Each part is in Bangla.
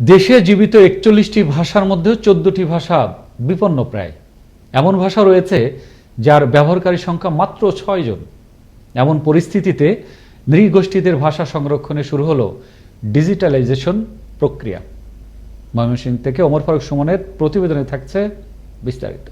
দেশে জীবিত একচল্লিশটি ভাষার মধ্যে চোদ্দটি ভাষা বিপন্ন প্রায়। এমন ভাষা রয়েছে যার ব্যবহারকারী সংখ্যা মাত্র ছয় জন। এমন পরিস্থিতিতে নৃগোষ্ঠীদের ভাষা সংরক্ষণে শুরু হলো ডিজিটালাইজেশন প্রক্রিয়া। ময়মনসিংহ থেকে ওমর ফারুক সুমনের প্রতিবেদনে থাকছে বিস্তারিত।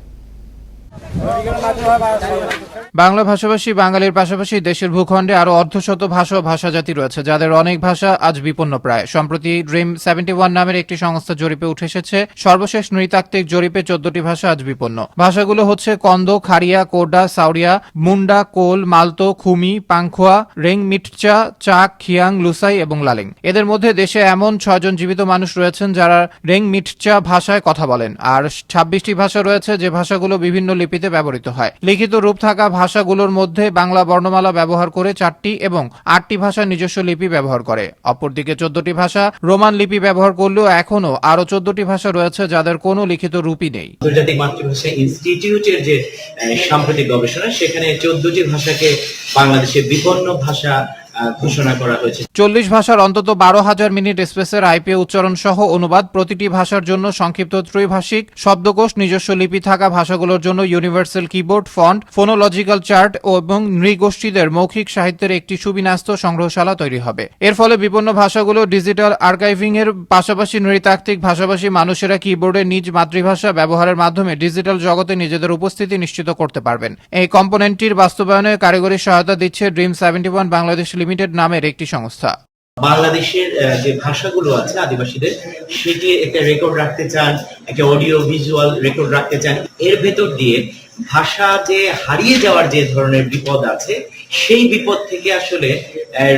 বাংলা ভাষাভাষী, বাঙালির পাশাপাশি দেশের ভূখণ্ডে আরও অর্ধশত ভাষা ও ভাষাজাতি রয়েছে, যাদের অনেক ভাষা আজ বিপন্ন প্রায়। সম্প্রতি ড্রিম সেভেন্টি ওয়ান নামের একটি সংস্থা জরিপে উঠে এসেছে, সর্বশেষ নৃতাত্ত্বিক জরিপে চোদ্দটি ভাষা আজ বিপন্ন। ভাষাগুলো হচ্ছে কন্দ খারিয়া কোডা সাউরিয়া মুন্ডা, কোল, মালতো, খুমি, পাংখোয়া, রেং, মিটচা, চাক, খিয়াং, লুসাই এবং লালিং। এদের মধ্যে দেশে এমন ছয়জন জীবিত মানুষ রয়েছেন যারা রেং, মিটচা ভাষায় কথা বলেন। আর ছাব্বিশটি ভাষা রয়েছে যে ভাষাগুলো বিভিন্ন লিপিতে ব্যবহৃত হয়। লিখিত রূপ থাকা ভাষাগুলোর মধ্যে বাংলা বর্ণমালা ব্যবহার করে চারটি এবং আটটি ভাষা নিজস্ব লিপি ব্যবহার করে। অপরদিকে চোদ্দটি ভাষা রোমান লিপি ব্যবহার করলেও এখনও আরও চোদ্দটি ভাষা রয়েছে যাদের কোনো লিখিত রূপই নেই। আন্তর্জাতিক মাতৃভাষা ইনস্টিটিউটের যে সাম্প্রতিক গবেষণা, সেখানে চোদ্দটি ভাষাকে বাংলাদেশের বিপন্ন ভাষা চল্লিশ ভাষার অন্তত বারো হাজার মিনিট স্পেসের আইপিএ উচ্চারণ সহ অনুবাদ প্রতিটি ভাষার জন্য সংক্ষিপ্ত ত্রৈভাষিক, শব্দকোষ, নিজস্ব লিপি থাকা ভাষাগুলোর জন্য universal keyboard font phonological chart এবং নৃগোষ্ঠীদের মৌখিক সাহিত্যের একটি সুবিন্যস্ত সংগ্রহশালা তৈরি হবে। এর ফলে বিপন্ন ভাষাগুলো ডিজিটাল আর্কাইভিং এর পাশাপাশি নৃতাত্ত্বিক ভাষাভাষী মানুষেরা কিবোর্ডে নিজ মাতৃভাষা ব্যবহারের মাধ্যমে ডিজিটাল জগতে নিজেদের উপস্থিতি নিশ্চিত করতে পারবেন। এই কম্পোনেন্টটির বাস্তবায়নে কারিগরি সহায়তা দিচ্ছে dream seventy one Bangladesh limited নামের একটি সংস্থা। বাংলাদেশের যে ভাষাগুলো আছে আদিবাসীদের, সেটি একটা রেকর্ড রাখতে চান, একটা অডিও ভিজুয়াল রেকর্ড রাখতে চান। এর ভেতর দিয়ে ভাষা যে হারিয়ে যাওয়ার যে ধরনের বিপদ আছে সেই বিপদ থেকে আসলে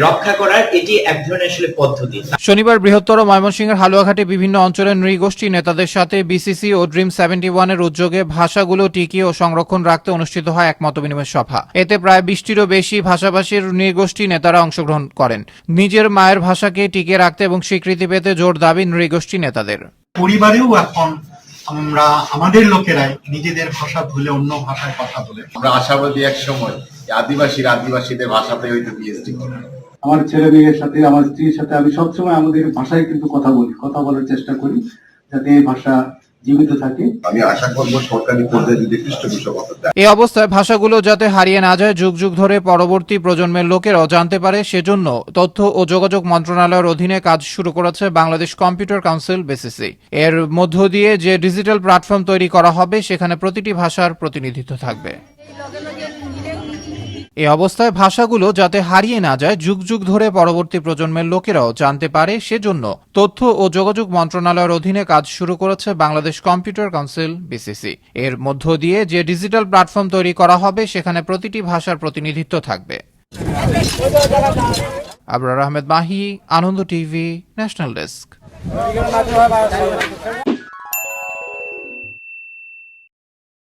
রক্ষা করার এটি এক ধরনের আসলে পদ্ধতি। শনিবার বৃহত্তর ময়মনসিংহের হালুয়াঘাটে বিভিন্ন অঞ্চলের নৃগোষ্ঠী নেতাদের সাথে বিসিসি ও ড্রিম সেভেন্টি ওয়ানের উদ্যোগে ভাষাগুলো টিকিয়ে ও সংরক্ষণ রাখতে অনুষ্ঠিত হয় এক মতবিনিময় সভা। এতে প্রায় বিশটিরও বেশি ভাষাভাষীর নৃগোষ্ঠী নেতারা অংশগ্রহণ করেন। নিজের মায়ের ভাষাকে টিকিয়ে রাখতে এবং স্বীকৃতি পেতে জোর দাবি নৃগোষ্ঠী নেতাদের। পরিবারেও এখন আমরা আমাদের লোকেরাই নিজেদের ভাষা ভুলে অন্য ভাষায় কথা বলে। আমরা আশাবাদী এক সময় আদিবাসীর আদিবাসীদের ভাষাতে হয়তো পিএইচডি করবে আমার ছেলে মেয়ের সাথে আমার স্ত্রীর সাথে আমি সবসময় আমাদের ভাষায় কিন্তু কথা বলি কথা বলার চেষ্টা করি যাতে এই ভাষা এই অবস্থায় ভাষাগুলো যাতে হারিয়ে না যায় যুগ যুগ ধরে পরবর্তী প্রজন্মের লোকেরাও জানতে পারে, সেজন্য তথ্য ও যোগাযোগ মন্ত্রণালয়ের অধীনে কাজ শুরু করেছে বাংলাদেশ কম্পিউটার কাউন্সিল, বিসিসি। এর মধ্য দিয়ে যে ডিজিটাল প্ল্যাটফর্ম তৈরি করা হবে, সেখানে প্রতিটি ভাষার প্রতিনিধিত্ব থাকবে। এই অবস্থায় ভাষাগুলো যাতে হারিয়ে না যায় যুগ যুগ ধরে পরবর্তী প্রজন্মের লোকেরাও জানতে পারে সেজন্য তথ্য ও যোগাযোগ মন্ত্রণালয়ের অধীনে কাজ শুরু করেছে বাংলাদেশ কম্পিউটার কাউন্সিল বিসিসি এর মধ্য দিয়ে যে ডিজিটাল প্ল্যাটফর্ম তৈরি করা হবে, সেখানে প্রতিটি ভাষার প্রতিনিধিত্ব থাকবে। Abrar Ahmed Mahi, Ananda TV, national desk.